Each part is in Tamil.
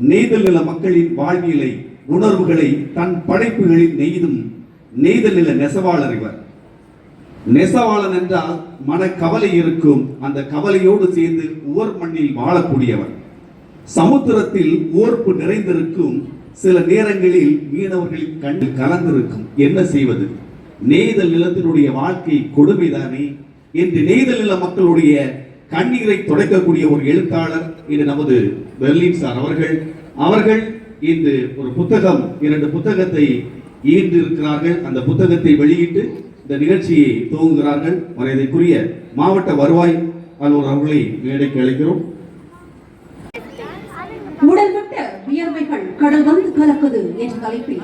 நெய்தல் நில மக்களின் வாழ்வியலை உணர்வுகளை தன் படைப்புகளில் நெய்தும் நெய்தல் நில நெசவாளர் இவர். நெசவாளன் என்றால் மன கவலை இருக்கும் அந்த கவலையோடு சேர்ந்து ஓர் மண்ணில் வாழக்கூடியவர். சமுத்திரத்தில் ஓர்ப்பு நிறைந்திருக்கும் சில நேரங்களில் மீனவர்களின் கண்டு கலந்திருக்கும். என்ன செய்வது? நெய்தல் நிலத்தினுடைய வாழ்க்கை கொடுமைதானே? என்று நெய்தல் நில மக்களுடைய கண்ணீரை துடைக்கக்கூடிய ஒரு எழுத்தாளர் இது நமது பெர்லின் சார் அவர்கள். அவர்கள் இன்று ஒரு புத்தகம் இரண்டு புத்தகத்தை ஈன்றிருக்கிறார்கள் அந்த புத்தகத்தை வெளியிட்டு இந்த நிகழ்ச்சியை துவங்குகிறார்கள். மரியாதைக்குரிய மாவட்ட வருவாய் அலுவலர் அவர்களை மேடைக்கு அழைக்கிறோம். உடல் வியர்வைகள் கடல் வந்து கலக்குது என்ற தலைப்பில்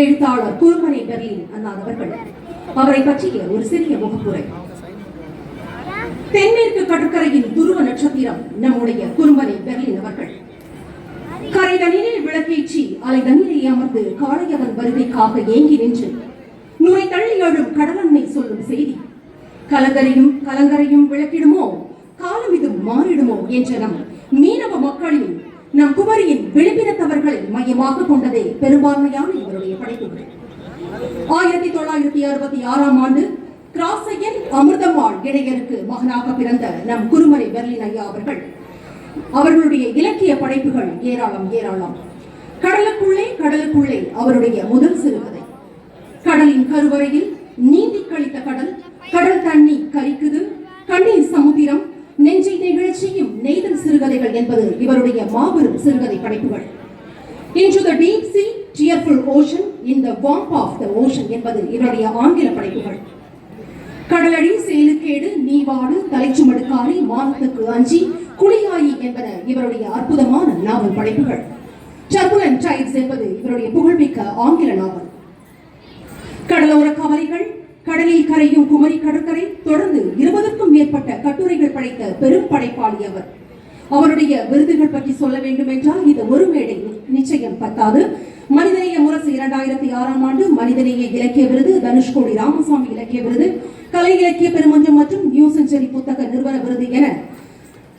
எழுத்தாளர் கூர்மனை பெர்லின் அண்ணாதவர்கள். அவரை பற்றிய ஒரு சிறிய முகப்புரை. தென்மேற்கு கடற்கரையின் துருவ நட்சத்திரம் நம்முடைய குறும்பனை பெர்லின் அவர்கள். கரைதனிலே விளக்கேற்றி அலை தண்ணீரை அமர்ந்து காளையவன் வருகைக்காக ஏங்கி நின்று நுரை தள்ளி எழும் கடலன்னை சொல்லும் செய்தி. கலங்கரையும் கலங்கரையும் விளக்கிடுமோ? காலம் இது மாறிடுமோ என்ற நம் மீனவ மக்களின் நம் குமரியின் விளிம்பினத்தவர்களை மையமாக கொண்டதே பெரும்பான்மையான இவருடைய படைப்புகள். ஆயிரத்தி தொள்ளாயிரத்தி அறுபத்தி ஆறாம் ஆண்டு கிராசையன் அமிர்தமாள் இடையருக்கு மகனாக பிறந்த நம் குருமலை பெர்லின் ஐயா அவர்கள் அவர்களுடைய இலக்கிய படைப்புகள் ஏராளம் ஏராளம். கடலுக்குள்ளே கடலுக்குள்ளே அவருடைய முதல் சிறுகதை. கடலின் கருவறையில் நீந்தி கழித்த கடல் கடல் தண்ணி கரிக்குது கண்ணீர் சமுத்திரம் நெஞ்சை நிகழ்ச்சியும் நெய்தல் சிறுகதைகள் என்பது இவருடைய மாபெரும் சிறுகதை படைப்புகள். இன்று the deep sea tearful ocean in the womb of the ocean என்பது இவருடைய ஆங்கில படைப்புகள். கடலடி செயலுக்கேடு நீவாடு தலைச்சுமடுக்காரி வானத்துக்கு அஞ்சி குளியாயி என்பன இவருடைய அற்புதமான நாவல் படைப்புகள். டர்புலன் டைட்ஸ் என்பது இவருடைய புகழ்மிக்க ஆங்கில நாவல். கடலோர கவலைகள் கடலில் கரையும் குமரி கடற்கரை தொடர்ந்து இருபதற்கும் மேற்பட்ட கட்டுரைகள் படைத்த பெரும் படைப்பாளி அவர். அவருடைய விருதுகள் பற்றி சொல்ல வேண்டும் என்றால் இது ஒரு மேடை நிச்சயம் பத்தாது. மனிதநேய முரசு இரண்டாயிரத்தி ஆறாம் ஆண்டு மனிதநேய இலக்கிய விருது தனுஷ்கோடி ராமசாமி இலக்கிய விருது கலை இலக்கிய பெருமன்றம் மற்றும் நியூ செஞ்சுரி புத்தக நிறுவன விருது என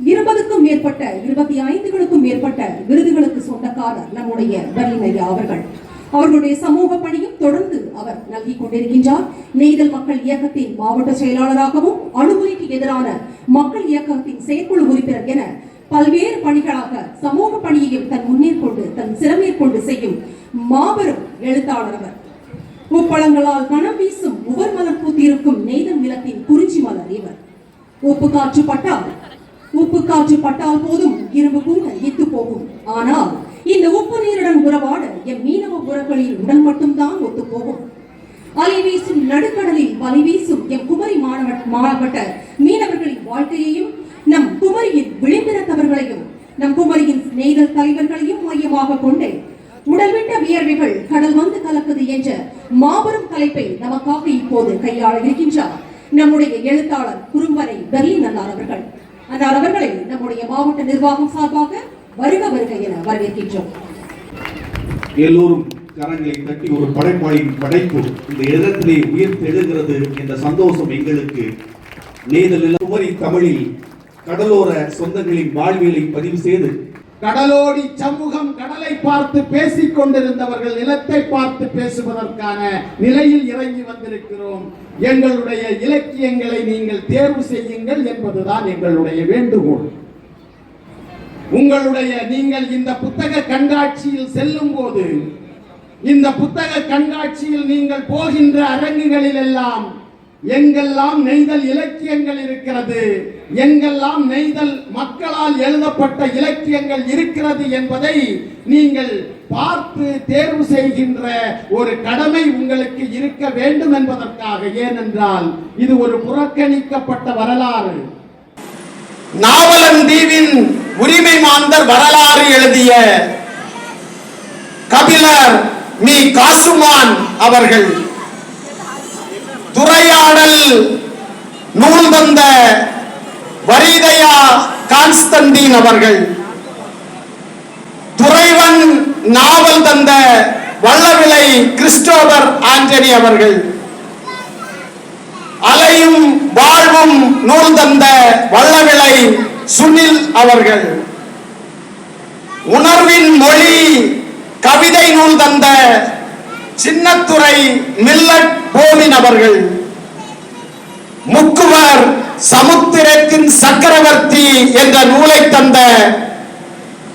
இருபதுக்கும் மேற்பட்ட இருபத்தி ஐந்துகளுக்கும் மேற்பட்ட விருதுகளுக்கு சொந்தக்காரர் நம்முடைய பெர்லின் ஐயா அவர்கள். அவர்களுடைய சமூக பணியும் தொடர்ந்து அவர் நல்கிக் கொண்டிருக்கின்றார். நெய்தல் மக்கள் இயக்கத்தின் மாவட்ட செயலாளராகவும் அணுகுறிக்கு எதிரான மக்கள் இயக்கத்தின் செயற்குழு உறுப்பினர் என பல்வேறு பணிகளாக சமூக பணியையும் தன் முன்னேற்கொண்டு தன் சிறமேற்கொண்டு செய்யும் மாபெரும் எழுத்தாளர் அவர். முப்பழங்களால் மனம் வீசும் உவர் மலர் பூத்திருக்கும் நெய்தல் நிலத்தின் குறிச்சி மலர் இவர். உப்பு காற்று பட்டால் உப்பு காற்று பட்டால் போதும் இரும்பு கூட இத்து போகும். ஆனால் இந்த உப்பு நீருடன் உறவாட எம் மீனவ உறவுகளில் உடல் மட்டும்தான் ஒத்து போகும். அலை வீசும் நடுக்கடலில் வலை வீசும் எம் குமரி மாணவ மாணப்பட்ட மீனவர்களின் வாழ்க்கையையும் நம் குமரியின் விளிம்பினத்தவர்களையும் நம் குமரியின் நெய்தல் தலைவர்களையும் மையமாக கொண்டே உடல்விட்ட வியர்வைகள் கடல் வந்து கலக்குது என்ற மாபெரும் தலைப்பை நமக்காக இப்போது கையாள இருக்கின்றார் நம்முடைய எழுத்தாளர் குறும்பரை பெர்லின் அன்னார் அவர்கள். அன்னார் அவர்களை நம்முடைய மாவட்ட நிர்வாகம் சார்பாக வருக வருக என வரவேற்கின்றோம். எல்லோரும் கரங்களை தட்டி ஒரு படைப்பாளியின் படைப்பு இந்த இடத்திலே உயிர்த்தெழுகிறது என்ற சந்தோஷம் எங்களுக்கு. நேதல் குமரி தமிழில் கடலோர சொந்தங்களின் வாழ்வியலை பதிவு செய்து கடலோடி சமூகம் கடலை பார்த்து பேசிக் கொண்டிருந்தவர்கள் நிலத்தை பார்த்து பேசுவதற்கான நிலையில் இறங்கி வந்திருக்கிறோம். எங்களுடைய இலக்கியங்களை நீங்கள் தேர்வு செய்யுங்கள் என்பதுதான் எங்களுடைய வேண்டுகோள். உங்களுடைய நீங்கள் இந்த புத்தக கண்காட்சியில் செல்லும் போது இந்த புத்தக கண்காட்சியில் நீங்கள் போகின்ற அரங்குகளில் எல்லாம் எங்கெல்லாம் நெய்தல் இலக்கியங்கள் இருக்கிறது எங்கெல்லாம் நெய்தல் மக்களால் எழுதப்பட்ட இலக்கியங்கள் இருக்கிறது என்பதை நீங்கள் பார்த்து தேர்வு செய்கின்ற ஒரு கடமை உங்களுக்கு இருக்க வேண்டும் என்பதற்காக ஏனென்றால் இது ஒரு புறக்கணிக்கப்பட்ட வரலாறு. நாவலன் தீவின் உரிமை மாந்தர் வரலாறு எழுதிய கபிலர் மீ. காசுமான் அவர்கள் துறையாடல் நூல் தந்த வரிதையா கான்ஸ்டன்டீன் அவர்கள். துறைவன் நாவல் தந்த வல்லவிலை கிறிஸ்டோபர் ஆண்டனி அவர்கள். அலையும் வாழ்வும் நூல் தந்த வல்லவிலை சுனில் அவர்கள். உணர்வின் மொழி கவிதை நூல் தந்த சின்னத்துறை மில்லட் போலின் அவர்கள் முக்குவர் சமுத்திரத்தின் சக்கரவர்த்தி என்ற நூலை தந்த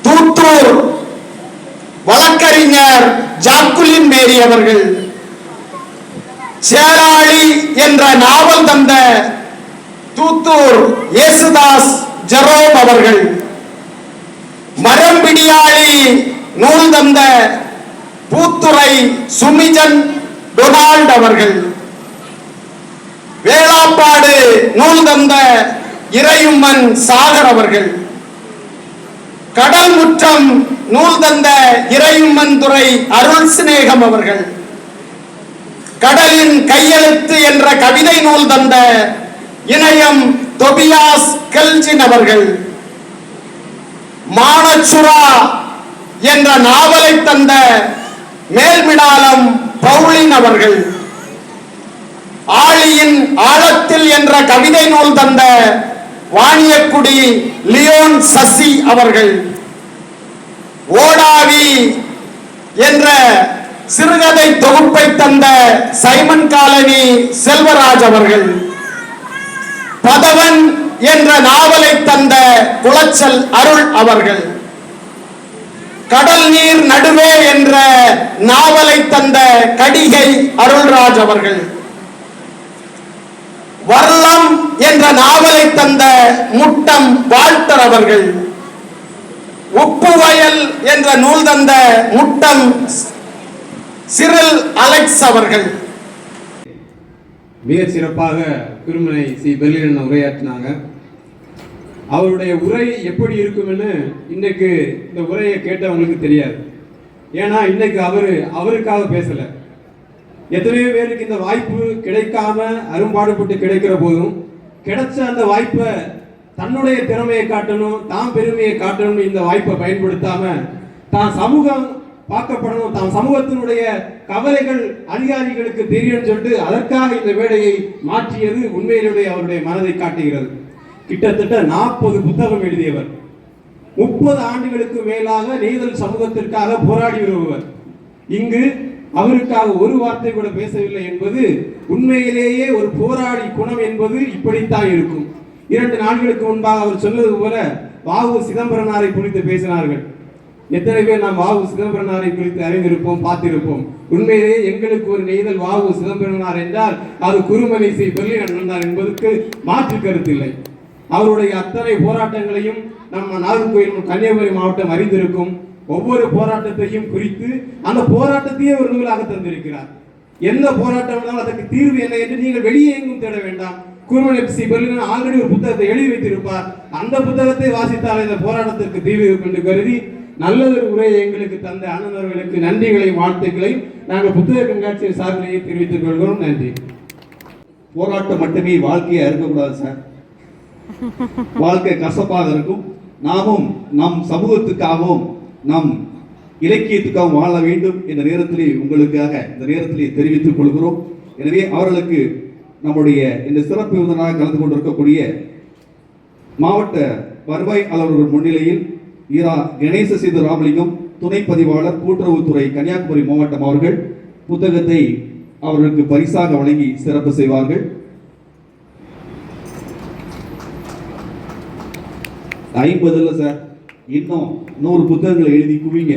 தூத்தூர் வழக்கறிஞர் ஜாக்குலின் மேரி அவர்கள். சேராளி என்ற நாவல் தந்த தூத்தூர் இயேசுதாஸ் ஜெரோம் அவர்கள். மரம்பிடியாளி நூல் தந்த பூத்துறை சுமிஜன் டொனால்ட் அவர்கள். வேளாப்பாடு நூல் தந்த இறையும்மன் சாகர் அவர்கள். கடல் முற்றம் நூல் தந்த இறையும்மன் துறை அருள் சிநேகம் அவர்கள். கடலின் கையெழுத்து என்ற கவிதை நூல் தந்த இணையம் தொபியாஸ் கெல்ஜின் அவர்கள். மானச்சுரா என்ற நாவலை தந்த மேல்மிடாலம் பவுலின் அவர்கள். ஆழியின் ஆழத்தில் என்ற கவிதை நூல் தந்த வாணியக்குடி லியோன் சசி அவர்கள். ஓடாவி என்ற சிறுகதை தொகுப்பை தந்த சைமன் காலனி செல்வராஜ் அவர்கள். பதவன் என்ற நாவலை தந்த குளச்சல் அருள் அவர்கள். கடல் நீர் நடுவே என்ற நாவலை தந்த கடிகை அருள்ராஜ் அவர்கள். வர்லம் என்ற நாவலை தந்த முட்டம் வாழ்த்தர் அவர்கள். உப்பு வயல் என்ற நூல் தந்த முட்டம் சிறில் அலெக்ஸ் அவர்கள். மிக சிறப்பாக திருமலை சி பெர்லின் உரையாற்றினாங்க. அவருடைய உரை எப்படி இருக்கும்னு இன்னைக்கு இந்த உரையை கேட்டவங்களுக்கு தெரியாது. ஏன்னா இன்னைக்கு அவர் அவருக்காக பேசலை. எத்தனையோ பேருக்கு இந்த வாய்ப்பு கிடைக்காம அரும்பாடுபட்டு கிடைக்கிற போதும் கிடைச்ச அந்த வாய்ப்பை தன்னுடைய திறமையை காட்டணும் தான் பெருமையை காட்டணும் இந்த வாய்ப்பை பயன்படுத்தாம தான் சமூகம் பார்க்கப்படணும் தான் சமூகத்தினுடைய கவலைகள் அதிகாரிகளுக்கு தெரியும்னு சொல்லிட்டு அதற்காக இந்த வேலையை மாற்றியது உண்மையிலுடைய அவருடைய மனதை காட்டுகிறது. கிட்டத்தட்ட நாற்பது புத்தகம் எழுதியவர். முப்பது ஆண்டுகளுக்கு மேலாக நெய்தல் சமூகத்திற்காக போராடி வருபவர். இங்கு அவருக்காக ஒரு வார்த்தை கூட பேசவில்லை என்பது உண்மையிலேயே ஒரு போராடி குணம் என்பது இப்படித்தான் இருக்கும். இரண்டு நாட்களுக்கு முன்பாக அவர் சொன்னது போல வாவு சிதம்பரனாரை குறித்து பேசினார்கள். எத்தனை பேர் நாம் வாவு சிதம்பரனாரை குறித்து அறிந்திருப்போம் பார்த்திருப்போம். உண்மையிலேயே எங்களுக்கு ஒரு நெய்தல் வாவு சிதம்பரனார் என்றால் அது குருமலை பள்ளி பெர்லினார் என்பதற்கு மாற்று கருத்தில்லை அவருடைய அத்தனை போராட்டங்களையும் நம்ம நாகர்கோயில் கன்னியாகுமரி மாவட்டம் அறிந்திருக்கும் ஒவ்வொரு போராட்டத்தையும் குறித்து அந்த போராட்டத்தையே ஒரு நூலாக தந்திருக்கிறார். எந்த போராட்டம் அதற்கு தீர்வு என்ன என்று நீங்கள் வெளியே எங்கும் தேட வேண்டாம். குருமன் எஃப்சி பெர்லின் ஆல்ரெடி ஒரு புத்தகத்தை எழுதி வைத்திருப்பார். அந்த புத்தகத்தை வாசித்தால் இந்த போராட்டத்திற்கு தீர்வு என்று கருதி நல்லதொரு உரையை எங்களுக்கு தந்த அண்ணனர்களுக்கு நன்றிகளையும் வாழ்த்துக்களையும் நாங்கள் புத்தக கண்காட்சியின் சார்பிலேயே தெரிவித்துக் கொள்கிறோம். நன்றி. போராட்டம் மட்டுமே வாழ்க்கையா இருக்கக்கூடாது சார். வாழ்க்கை கசப்பாக இருக்கும். நாமும் நம் சமூகத்துக்காகவும் நம் இலக்கியத்துக்காகவும் வாழ வேண்டும் என்ற நேரத்திலே உங்களுக்காக இந்த நேரத்திலே தெரிவித்துக் கொள்கிறோம். எனவே அவர்களுக்கு நம்முடைய இந்த சிறப்பு விருந்தினராக கலந்து கொண்டிருக்கக்கூடிய மாவட்ட வருவாய் அலுவலர் முன்னிலையில் ஈரா கணேச சேது ராமலிங்கம் துணை பதிவாளர் கூட்டுறவுத்துறை கன்னியாகுமரி மாவட்டம் அவர்கள் புத்தகத்தை அவர்களுக்கு பரிசாக வழங்கி சிறப்பு செய்வார்கள். ஐம்பது இல்லை சார். இன்னும் நூறு புத்தகங்களை எழுதி குவிங்க.